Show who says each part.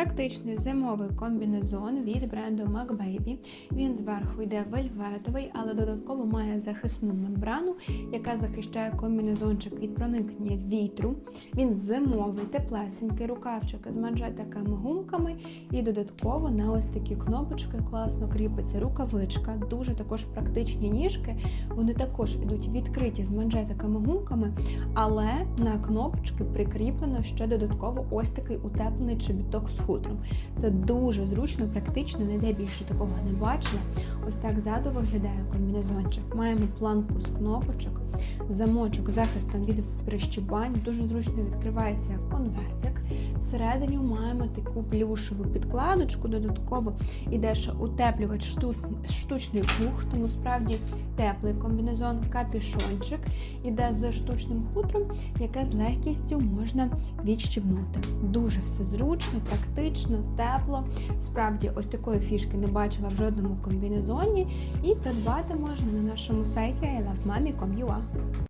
Speaker 1: Практичний зимовий комбінезон від бренду MacBaby. Він зверху йде вельветовий, але додатково має захисну мембрану, яка захищає комбінезончик від проникнення вітру. Він зимовий, теплесенький, рукавчики з манжетиками гумками. І додатково на ось такі кнопочки класно кріпиться рукавичка. Дуже також практичні ніжки. Вони також ідуть відкриті з манжетиками гумками, але на кнопочки прикріплено ще додатково ось такий утеплений чобіток з хутром. Це дуже зручно, практично, ніде більше такого не бачила. Ось так ззаду виглядає комбінезончик. Маємо планку з кнопочок, замочок захистом від прищибань. Дуже зручно відкривається конвертик. Всередині маємо таку плюшеву підкладочку. Додатково іде ще утеплювач штучний пух, тому справді теплий комбінезон, капюшончик іде з штучним хутром, яке з легкістю можна відщібнути. Дуже все зручно, практично, тепло. Справді, ось такої фішки не бачила в жодному комбінезоні, і придбати можна на нашому сайті ilovemami.com.ua.